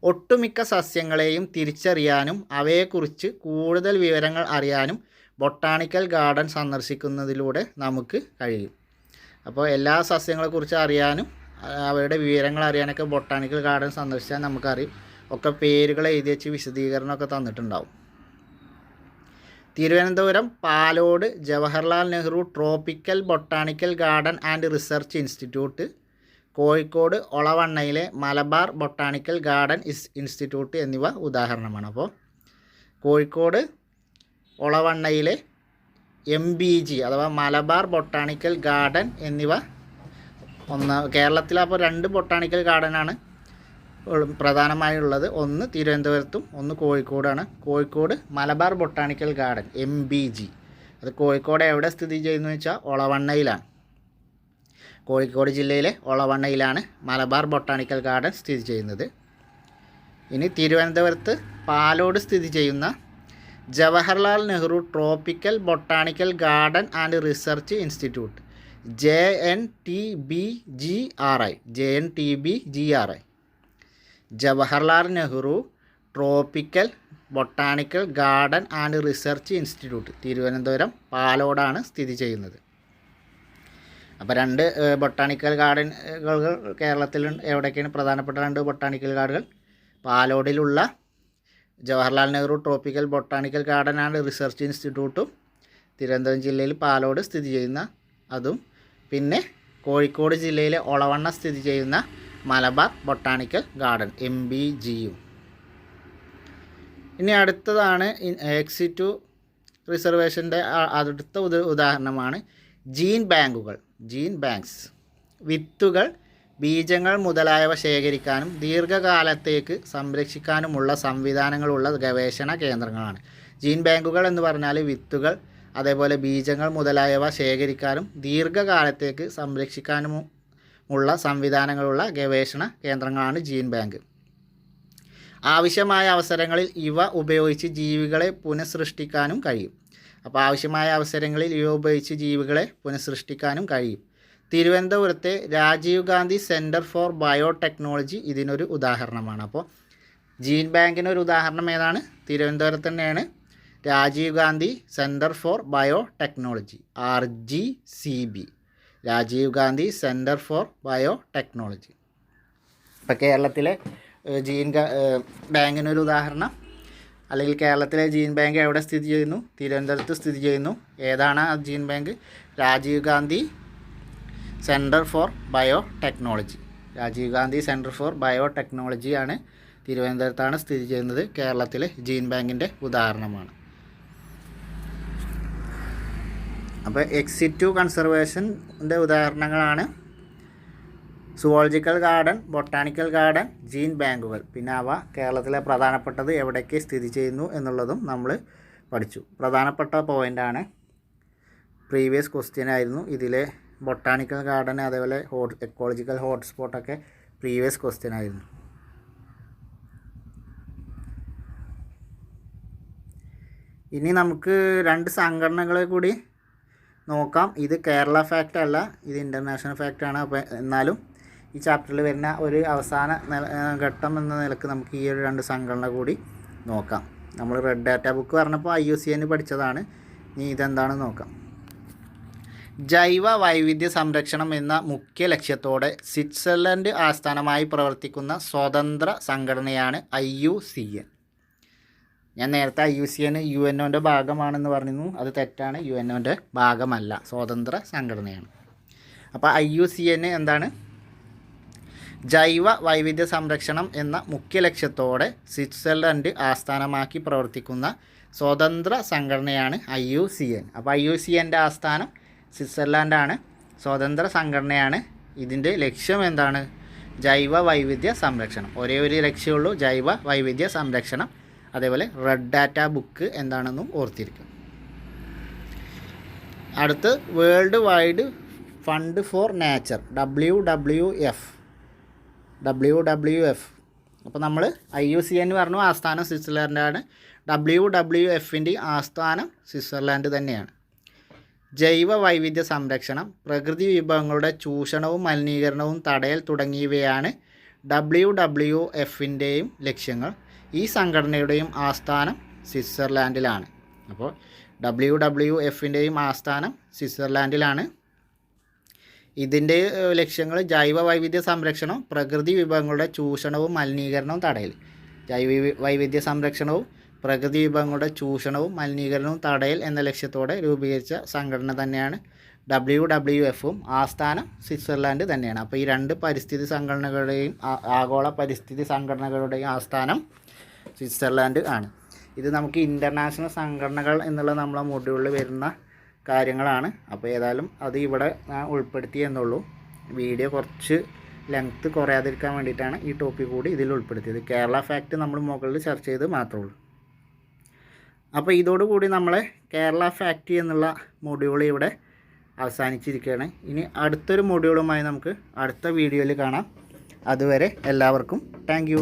ഒട്ടുമിക്ക സസ്യങ്ങളെയും തിരിച്ചറിയാനും അവയെക്കുറിച്ച് കൂടുതൽ വിവരങ്ങൾ അറിയാനും ബൊട്ടാണിക്കൽ ഗാർഡൻ സന്ദർശിക്കുന്നതിലൂടെ നമുക്ക് കഴിയും. അപ്പോൾ എല്ലാ സസ്യങ്ങളെക്കുറിച്ച് അറിയാനും അവയുടെ വിവരങ്ങൾ അറിയാനൊക്കെ ബൊട്ടാണിക്കൽ ഗാർഡൻ സന്ദർശിച്ചാൽ നമുക്കറിയും. ഒക്കെ പേരുകൾ എഴുതി വെച്ച് വിശദീകരണമൊക്കെ തന്നിട്ടുണ്ടാവും. Thiruvananthapuram Palode Jawaharlal Nehru tropical botanical garden and research institute Kozhikode ഒളവണ്ണയിലെ Malabar botanical garden institute എന്നിവ ഉദാഹരണമാണ്. അപ്പോൾ കോഴിക്കോട് ഒളവണ്ണയിലെ എം ബി ജി അഥവാ മലബാർ ബൊട്ടാണിക്കൽ ഗാർഡൻ എന്നിവ ഒന്ന് കേരളത്തിൽ അപ്പോൾ രണ്ട് ബൊട്ടാണിക്കൽ ഗാർഡനാണ് പ്രധാനമായുള്ളത്. ഒന്ന് തിരുവനന്തപുരത്തും ഒന്ന് കോഴിക്കോടാണ്. Kozhikode Malabar botanical garden M B G അത് കോഴിക്കോട് എവിടെ സ്ഥിതി ചെയ്യുന്നു വെച്ചാൽ ഒളവണ്ണയിലാണ്. കോഴിക്കോട് ജില്ലയിലെ ഒളവണ്ണയിലാണ് മലബാർ ബൊട്ടാണിക്കൽ ഗാർഡൻ സ്ഥിതി ചെയ്യുന്നത്. ഇനി തിരുവനന്തപുരത്ത് പാലോട് സ്ഥിതി ചെയ്യുന്ന Jawaharlal Nehru tropical botanical garden and research institute. J N T B G R I. J N T B G R I. Jawaharlal Nehru tropical botanical garden and research institute. Thiruvananthapuram പാലോടാണ് സ്ഥിതി ചെയ്യുന്നത്. അപ്പോൾ രണ്ട് botanical ഗാർഡനുകൾ കേരളത്തിൽ എവിടെയൊക്കെയാണ് പ്രധാനപ്പെട്ട രണ്ട് botanical ഗാർഡുകൾ? പാലോടിലുള്ള Jawaharlal Nehru tropical botanical garden and research ഇൻസ്റ്റിറ്റ്യൂട്ടും Thiruvananthapuram ജില്ലയിൽ പാലോട് സ്ഥിതി ചെയ്യുന്ന അതും. പിന്നെ കോഴിക്കോട് ജില്ലയിലെ ഒളവണ്ണ സ്ഥിതി ചെയ്യുന്ന Malabar botanical garden M B ജിയും ഇനി അടുത്തതാണ് എക്സി ടു റിസർവേഷന്റെ അടുത്ത ഉദാഹരണമാണ്. ജീൻ ബാങ്കുകൾ ജീൻ ബാങ്ക്സ്. വിത്തുകൾ ബീജങ്ങൾ മുതലായവ ശേഖരിക്കാനും ദീർഘകാലത്തേക്ക് സംരക്ഷിക്കാനുമുള്ള സംവിധാനങ്ങളുള്ള ഗവേഷണ കേന്ദ്രങ്ങളാണ്. ജീൻ ബാങ്കുകൾ എന്ന് പറഞ്ഞാൽ വിത്തുകൾ അതേപോലെ ബീജങ്ങൾ മുതലായവ ശേഖരിക്കാനും ദീർഘകാലത്തേക്ക് സംരക്ഷിക്കാനുമുള്ള സംവിധാനങ്ങളുള്ള ഗവേഷണ കേന്ദ്രങ്ങളാണ് ജീൻ ബാങ്ക്. ആവശ്യമായ അവസരങ്ങളിൽ ഇവ ഉപയോഗിച്ച് ജീവികളെ പുനഃസൃഷ്ടിക്കാനും കഴിയും. അപ്പോൾ ആവശ്യമായ അവസരങ്ങളിൽ ഇവ ഉപയോഗിച്ച് ജീവികളെ പുനഃസൃഷ്ടിക്കാനും കഴിയും. തിരുവനന്തപുരത്തെ Rajiv Gandhi centre for biotechnology ഇതിനൊരു ഉദാഹരണമാണ്. അപ്പോൾ ജീൻ ബാങ്കിന് ഒരു ഉദാഹരണം ഏതാണ്? തിരുവനന്തപുരത്ത് തന്നെയാണ് Rajiv Gandhi centre for bio technology R G C B. Rajiv Gandhi centre for bio technology ഇപ്പോൾ കേരളത്തിലെ ജീൻ ബാങ്കിനൊരു ഉദാഹരണം. അല്ലെങ്കിൽ കേരളത്തിലെ ജീൻ ബാങ്ക് എവിടെ സ്ഥിതി ചെയ്യുന്നു? തിരുവനന്തപുരത്ത് സ്ഥിതി ചെയ്യുന്നു. ഏതാണ് ആ gene bank? Rajiv Gandhi centre for bio technology Rajiv Gandhi centre for bio ടെക്നോളജിയാണ് തിരുവനന്തപുരത്താണ് സ്ഥിതി ചെയ്യുന്നത്. കേരളത്തിലെ ജീൻ ബാങ്കിന്റെ ഉദാഹരണമാണ്. അപ്പോൾ എക്സിറ്റു കൺസർവേഷന്റെ ഉദാഹരണങ്ങളാണ്. Zoological garden botanical garden gene ബാങ്കുകൾ പിന്നെ അവ കേരളത്തിലെ പ്രധാനപ്പെട്ടത് എവിടേക്ക് സ്ഥിതി ചെയ്യുന്നു എന്നുള്ളതും നമ്മൾ പഠിച്ചു. പ്രധാനപ്പെട്ട പോയിന്റാണ് പ്രീവിയസ് ക്വസ്റ്റ്യൻ ആയിരുന്നു. ഇതിലെ ബൊട്ടാണിക്കൽ ഗാർഡൻ അതേപോലെ ഹോട്ട് എക്കോളജിക്കൽ ഹോട്ട്സ്പോട്ടൊക്കെ പ്രീവിയസ് ക്വസ്റ്റ്യൻ ആയിരുന്നു. ഇനി നമുക്ക് രണ്ട് സംഘടനകളെ കൂടി നോക്കാം. ഇത് കേരള ഫാക്റ്റ് അല്ല ഇത് ഇന്റർനാഷണൽ ആണ്. അപ്പോൾ എന്നാലും ഈ ചാപ്റ്ററിൽ വരുന്ന ഒരു അവസാന ഘട്ടം എന്ന നിലയ്ക്ക് നമുക്ക് ഈ ഒരു രണ്ട് സംഘടന കൂടി നോക്കാം. നമ്മൾ റെഡ് ഡാറ്റ ബുക്ക് പറഞ്ഞപ്പോൾ ഐ യു സി എന്ന് പഠിച്ചതാണ്. ഇനി ഇതെന്താണെന്ന് നോക്കാം. ജൈവ വൈവിധ്യ സംരക്ഷണം എന്ന മുഖ്യ ലക്ഷ്യത്തോടെ സ്വിറ്റ്സർലൻഡ് ആസ്ഥാനമായി പ്രവർത്തിക്കുന്ന സ്വതന്ത്ര സംഘടനയാണ് ഐ യു സി എൻ. ഞാൻ നേരത്തെ I U C N U N ഒന്റെ ഭാഗമാണെന്ന് പറഞ്ഞിരുന്നു. അത് തെറ്റാണ്. യു എൻ ഒന്റെ ഭാഗമല്ല. സ്വതന്ത്ര സംഘടനയാണ്. അപ്പോൾ ഐ യു സി എൻ എന്താണ്? ജൈവ വൈവിധ്യ സംരക്ഷണം എന്ന മുഖ്യ ലക്ഷ്യത്തോടെ സ്വിറ്റ്സർലൻഡ് ആസ്ഥാനമാക്കി പ്രവർത്തിക്കുന്ന സ്വതന്ത്ര സംഘടനയാണ് ഐ യു സി എൻ. അപ്പോൾ ഐ യു സി എന്റെ ആസ്ഥാനം സ്വിറ്റ്സർലാൻഡാണ്. സ്വതന്ത്ര സംഘടനയാണ്. ഇതിന്റെ ലക്ഷ്യം എന്താണ്? ജൈവ വൈവിധ്യ സംരക്ഷണം. ഒരേ ഒരു ലക്ഷ്യമുള്ളൂ ജൈവ വൈവിധ്യ സംരക്ഷണം. അതേപോലെ റെഡ് ഡാറ്റ ബുക്ക് എന്താണെന്നും ഓർത്തിരിക്കും. അടുത്ത് World Wide Fund for Nature W W F. W W F. അപ്പോൾ നമ്മൾ ഐ യു സി എന്ന് പറഞ്ഞു ആസ്ഥാനം സ്വിറ്റ്സർലാൻഡാണ്. ഡബ്ല്യു ഡബ്ല്യു എഫിന്റെ ആസ്ഥാനം സ്വിറ്റ്സർലാൻഡ് തന്നെയാണ്. ജൈവ വൈവിധ്യ സംരക്ഷണം പ്രകൃതി വിഭവങ്ങളുടെ ചൂഷണവും മലിനീകരണവും തടയൽ തുടങ്ങിയവയാണ് ഡബ്ല്യു ഡബ്ല്യു എഫിന്റെയും ലക്ഷ്യങ്ങൾ. ഈ സംഘടനയുടെയും ആസ്ഥാനം സ്വിറ്റ്സർലാൻഡിലാണ്. അപ്പോൾ ഡബ്ല്യു ഡബ്ല്യു എഫിന്റെയും ആസ്ഥാനം സ്വിറ്റ്സർലാൻഡിലാണ്. ഇതിന്റെ ലക്ഷ്യങ്ങൾ ജൈവ വൈവിധ്യ സംരക്ഷണം പ്രകൃതി വിഭവങ്ങളുടെ ചൂഷണവും മലിനീകരണവും തടയൽ. ജൈവ വൈവിധ്യ സംരക്ഷണവും പ്രകൃതി വിഭവങ്ങളുടെ ചൂഷണവും മലിനീകരണവും തടയൽ എന്ന ലക്ഷ്യത്തോടെ രൂപീകരിച്ച സംഘടന തന്നെയാണ് ഡബ്ല്യു ഡബ്ല്യു എഫും ആസ്ഥാനം സ്വിറ്റ്സർലാൻഡ് തന്നെയാണ്. അപ്പോൾ ഈ രണ്ട് പരിസ്ഥിതി സംഘടനകളുടെയും ആഗോള പരിസ്ഥിതി സംഘടനകളുടെയും ആസ്ഥാനം സ്വിറ്റ്സർലാൻഡ് ആണ്. ഇത് നമുക്ക് ഇന്റർനാഷണൽ സംഘടനകൾ എന്നുള്ള നമ്മളെ മൊഡ്യൂളിൽ വരുന്ന കാര്യങ്ങളാണ്. അപ്പോൾ ഏതായാലും അത് ഇവിടെ ഞാൻ ഉൾപ്പെടുത്തി എന്നുള്ളൂ. വീഡിയോ കുറച്ച് ലെങ്ത്ത് കുറയാതിരിക്കാൻ വേണ്ടിയിട്ടാണ് ഈ ടോപ്പിക് കൂടി ഇതിൽ ഉൾപ്പെടുത്തിയത്. കേരള ഫാക്റ്റ് നമ്മൾ മുകളിൽ ചർച്ച ചെയ്ത് മാത്രമേ ഉള്ളൂ. അപ്പോൾ ഇതോടുകൂടി നമ്മൾ കേരള ഫാക്ടറി എന്നുള്ള മൊഡ്യൂൾ ഇവിടെ അവസാനിച്ചിരിക്കുകയാണ്. ഇനി അടുത്തൊരു മൊഡ്യൂളുമായി നമുക്ക് അടുത്ത വീഡിയോയിൽ കാണാം. അതുവരെ എല്ലാവർക്കും താങ്ക്